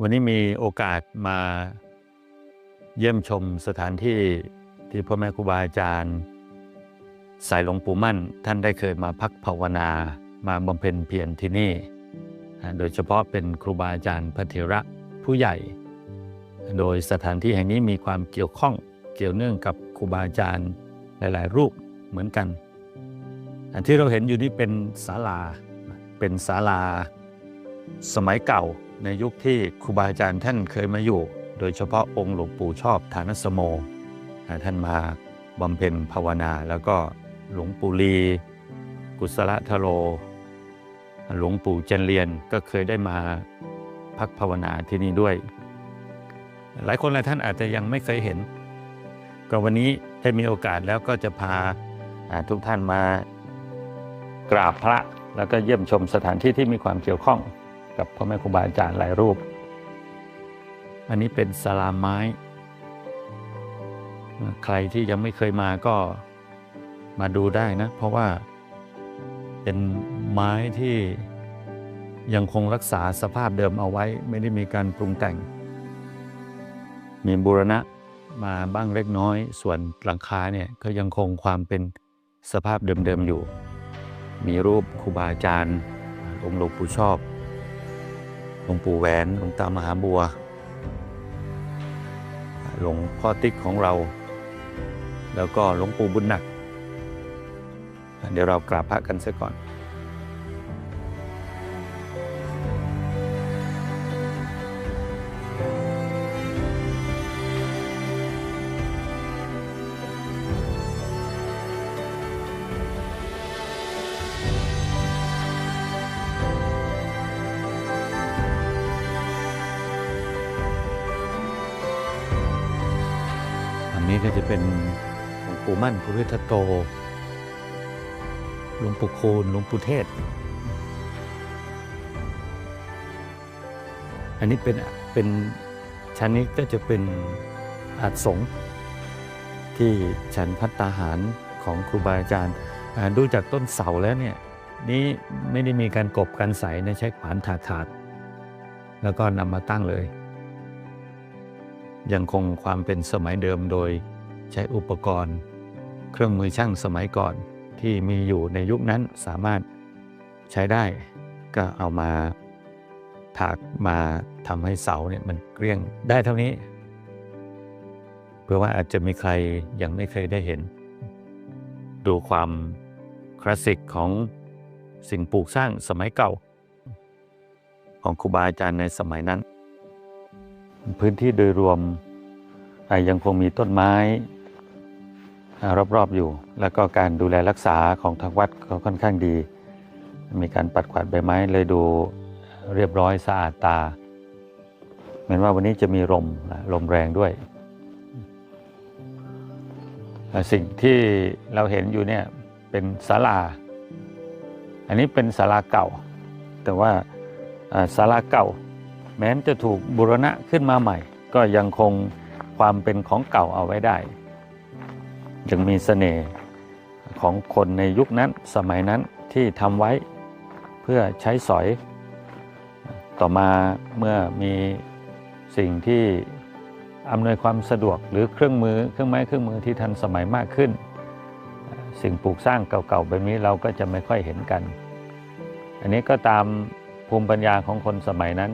วันนี้มีโอกาสมาเยี่ยมชมสถานที่ที่พ่อแม่ครูบาอาจารย์ สายหลวงปู่มั่น ท่านได้เคยมาพักภาวนามาบำเพ็ญเพียรที่นี่ โดยเฉพาะเป็นครูบาอาจารย์พระเถระผู้ใหญ่ โดยสถานที่แห่งนี้มีความเกี่ยวข้องเกี่ยวเนื่องกับครูบาอาจารย์หลาย ๆ รูปเหมือนกันอันที่เราเห็นอยู่นี่เป็นศาลาเป็นศาลาสมัยเก่า ในยุคที่ครูบาอาจารย์ท่านเคยมาอยู่ โดยเฉพาะองค์หลวงปู่ชอบฐานสโม ท่านมาบำเพ็ญภาวนา แล้วก็หลวงปู่ลี กุศลทโร หลวงปู่เจนเรียนก็เคยได้มาพักภาวนาที่นี่ด้วย หลายคนหลายท่านอาจจะยังไม่เคยเห็น ก็วันนี้ได้มีโอกาสแล้วก็จะพาอ่าทุกท่านมากราบพระแล้วก็เยี่ยมชมสถานที่ที่มีความเกี่ยวข้อง กับพ่อแม่ครูบาอาจารย์หลายรูป อันนี้เป็นศาลาไม้ ใครที่ยังไม่เคยมาก็มาดูได้นะ เพราะว่าเป็นไม้ที่ยังคงรักษาสภาพเดิมเอาไว้ ไม่ได้มีการปรุงแต่ง มีบูรณะมาบ้างเล็กน้อย ส่วนหลังคาเนี่ยก็ยังคงความเป็นสภาพเดิมๆอยู่ มีรูปครูบาอาจารย์องค์หลวงปู่ชอบ หลวงปู่แหวนหลวงตามหาบัว หลวงพ่อติ๊กของเรา แล้วก็หลวงปู่บุญหนัก เดี๋ยวเรากราบพระกันเสียก่อนอัน เป็นหลวงปู่มั่นภูริทัตโตหลวงปู่คูณหลวงปู่เทศ อันนี้เป็นเป็นชั้นนี้ก็จะเป็นอาสงที่ฉันพัตตาหารของครูบาอาจารย์ ดูจากต้นเสาแล้วเนี่ยนี่ไม่ได้มีการกบกันใสนะใช้ขวานถากถากๆแล้วก็นำมาตั้งเลย ยังคงความเป็นสมัยเดิมโดย ใช้อุปกรณ์ เครื่องมือช่างสมัยก่อนที่มีอยู่ในยุคนั้นสามารถใช้ได้ก็เอามาถากมาทำให้เสาเนี่ยมันเกลี้ยงได้เท่านี้ เพื่อว่าอาจจะมีใครยังไม่เคยได้เห็น ดูความคลาสสิกของสิ่งปลูกสร้างสมัยเก่า ของครูบาอาจารย์ในสมัยนั้น พื้นที่โดยรวมยังคงมีต้นไม้ รอบๆอยู่ แล้วก็การดูแลรักษาของทางวัดก็ค่อนข้างดี มีการปัดกวาดใบไม้เลยดูเรียบร้อยสะอาดตา เหมือนว่าวันนี้จะมีลมลมแรงด้วย สิ่งที่เราเห็นอยู่เนี่ยเป็นศาลา อันนี้เป็นศาลาเก่า แต่ว่าอ่าศาลาเก่า แม้นจะถูกบูรณะขึ้นมาใหม่ ก็ยังคงความเป็นของเก่าเอาไว้ได้ ยังมีเสน่ห์ของคนในยุคนั้นสมัยนั้นที่ทำไว้เพื่อใช้สอย ต่อมาเมื่อมีสิ่งที่อำนวยความสะดวกหรือเครื่องมือเครื่องไม้เครื่องมือที่ทันสมัยมากขึ้น สิ่งปลูกสร้างเก่าๆแบบนี้เราก็จะไม่ค่อยเห็นกัน อันนี้ก็ตามภูมิปัญญาของคนสมัยนั้น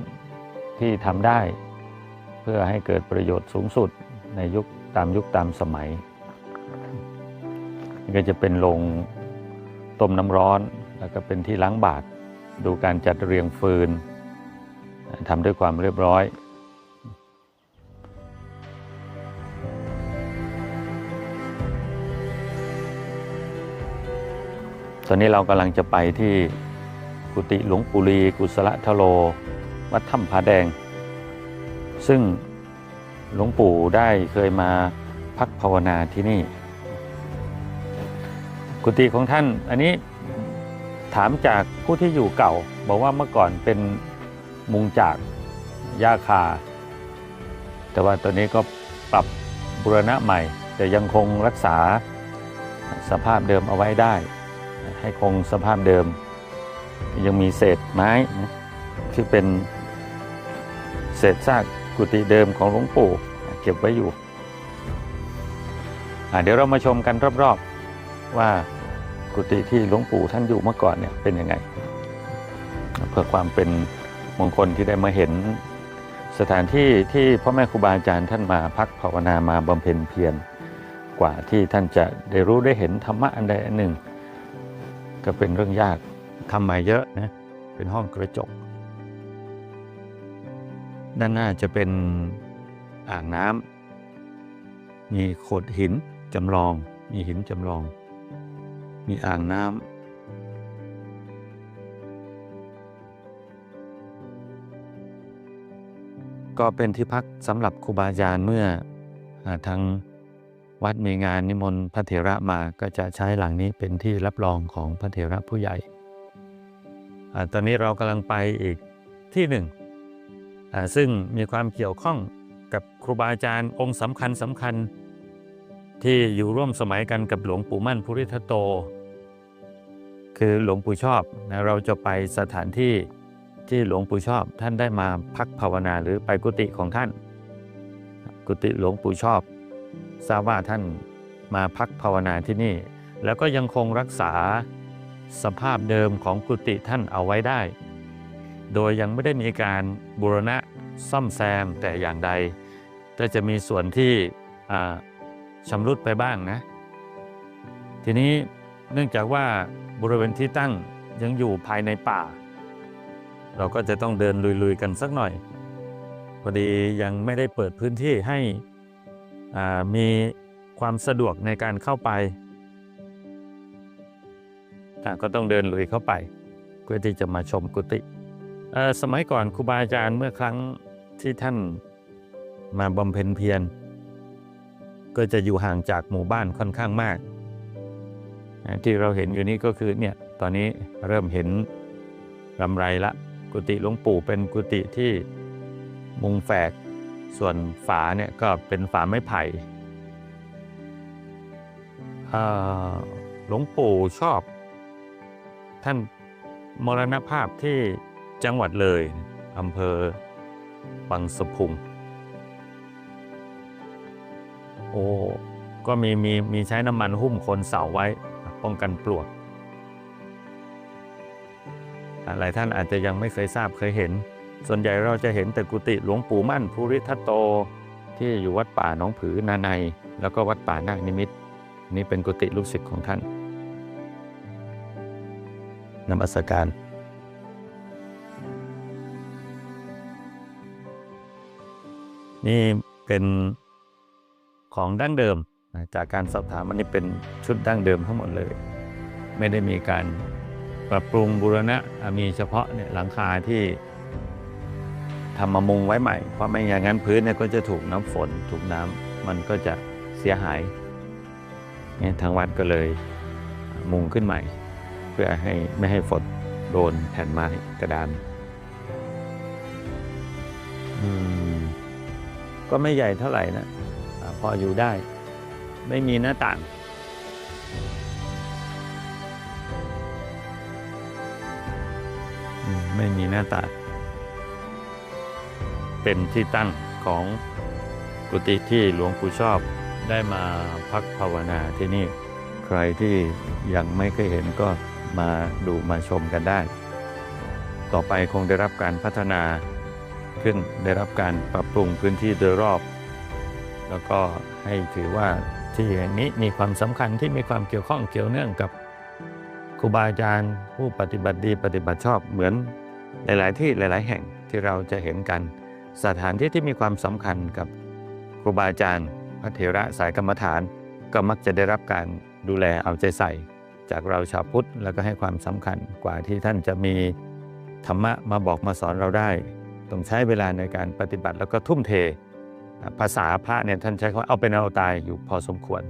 ที่ทำได้ เพื่อให้เกิดประโยชน์สูงสุดในยุคตามยุคตามสมัย นี่ก็จะเป็นโรงต้มน้ำร้อน แล้วก็เป็นที่ล้างบาตรดูการจัดเรียงฟืนทำด้วยความเรียบร้อยตอนนี้เรากำลังจะไปที่กุฏิหลวงปู่ลีกุศลทโล วัดถ้ำผาแดง ซึ่งหลวงปู่ได้เคยมาพักภาวนาที่นี่ กุฏิของท่านอันนี้ถามจากผู้ที่อยู่เก่า บอกว่าเมื่อก่อนเป็นมุงจากหญ้าคา แต่ว่าตอนนี้ก็ปรับบูรณะใหม่ แต่ยังคงรักษาสภาพเดิมเอาไว้ได้ ให้คงสภาพเดิม ยังมีเศษไม้ที่เป็นเศษซากกุฏิเดิมของหลวงปู่เก็บไว้อยู่เดี๋ยวเรามาชมกันรอบๆ ว่ากุฏิที่หลวงปู่ท่านอยู่เมื่อก่อนเนี่ยเป็นยังไง เพื่อความเป็นมงคลที่ได้มาเห็นสถานที่ที่พ่อแม่ครูบาอาจารย์ท่านมาพักภาวนามาบำเพ็ญเพียรกว่าที่ท่านจะได้รู้ได้เห็นธรรมะอันใดอันหนึ่ง ก็เป็นเรื่องยากทำมาเยอะนะเป็นห้องกระจก ด้านหน้าจะเป็นอ่างน้ำมีโขดหินจำลอง มีหินจำลอง มีอ่างน้ำก็เป็นที่พักสำหรับครูบาอาจารย์เมื่ออาทางวัดมีงานนิมนต์พระเถระมาก็จะใช้หลังนี้เป็นที่รับรองของพระเถระผู้ใหญ่อตอนนี้เรากำลังไปอีกที่หนึ่ง ซึ่งมีความเกี่ยวข้องกับครูบาอาจารย์องค์สำคัญสำคัญที่อยู่ร่วมสมัยกันกับหลวงปู่มั่นภูริทัตโต คือหลวงปู่ชอบนะเราจะไปสถานที่ที่หลวงปู่ชอบท่านได้มาพักภาวนาหรือไปกุฏิของท่าน กุฏิหลวงปู่ชอบทราบว่าท่านมาพักภาวนาที่นี่ แล้วก็ยังคงรักษาสภาพเดิมของกุฏิท่านเอาไว้ได้ โดยยังไม่ได้มีการบูรณะซ่อมแซมแต่อย่างใด แต่จะมีส่วนที่ชำรุดไปบ้างนะ ทีนี้ เนื่องจากว่าบริเวณที่ตั้งยังอยู่ภายในป่า เราก็จะต้องเดินลุยๆกันสักหน่อย พอดียังไม่ได้เปิดพื้นที่ให้มีความสะดวกในการเข้าไป ก็ต้องเดินลุยเข้าไป เพื่อที่จะมาชมกุฏิสมัยก่อนครูบาอาจารย์เมื่อครั้งที่ท่านมาบำเพ็ญเพียรก็จะอยู่ห่างจากหมู่บ้านค่อนข้างมาก ที่เราเห็นอยู่นี้ก็คือเนี่ยตอนนี้เริ่มเห็นรำไรละ กุฏิหลวงปู่เป็นกุฏิที่มุงแฝกส่วนฝาเนี่ยก็เป็นฝาไม้ไผ่หลวงปู่ชอบ ท่านมรณภาพที่จังหวัดเลยอำเภอบังสะพุง โอ้ ก็มีมีมีใช้น้ำมันหุ้มคนเสาไว้ ป้องกันปลวก หลายท่านอาจจะยังไม่เคยทราบเคยเห็น ส่วนใหญ่เราจะเห็นแต่กุฏิหลวงปู่มั่นภูริทัตโต ที่อยู่วัดป่าหนองผือนาใน แล้วก็วัดป่านาคนิมิต นี่เป็นกุฏิลูกศิษย์ของท่านนมัสการนี่เป็นของดั้งเดิม จากการสอบถามอันนี้เป็นชุดดั้งเดิมทั้งหมดเลย ไม่ได้มีการปรับปรุงบูรณะมีเฉพาะเนี่ยหลังคาที่ทำมามุงไว้ใหม่ เพราะไม่อย่างนั้นพื้นเนี่ยก็จะถูกน้ำฝนถูกน้ำมันก็จะเสียหายเนี่ยทางวัดก็เลยมุงขึ้นใหม่ เพื่อให้ไม่ให้ฝนโดนแผ่นไม้กระดานก็ไม่ใหญ่เท่าไหร่นะอ่าพออยู่ได้ ไม่มีหน้าต่างไม่มีหน้าต่างเป็นที่ตั้งของกุฏิที่หลวงปู่ชอบได้มาพักภาวนาที่นี่ ใครที่ยังไม่เคยเห็นก็มาดูมาชมกันได้ ต่อไปคงได้รับการพัฒนาขึ้นได้รับการปรับปรุงพื้นที่โดยรอบ แล้วก็ให้ถือว่า ที่แห่งนี้มีความสำคัญที่มีความเกี่ยวข้องเกี่ยวเนื่องกับครูบาอาจารย์ผู้ปฏิบัติดีปฏิบัติชอบเหมือนหลาย ๆ ที่หลาย ๆ แห่งที่เราจะเห็นกัน สถานที่ที่มีความสำคัญกับครูบาอาจารย์พระเถระสายกรรมฐาน ก็มักจะได้รับการดูแลเอาใจใส่ จากเราชาวพุทธแล้วก็ให้ความสำคัญกว่าที่ท่านจะมีธรรมะมาบอกมาสอนเราได้ ต้องใช้เวลาในการปฏิบัติแล้วก็ทุ่มเท ภาษาพระเนี่ยท่านใช้คำว่าเอาเป็นเอาตายอยู่พอสมควร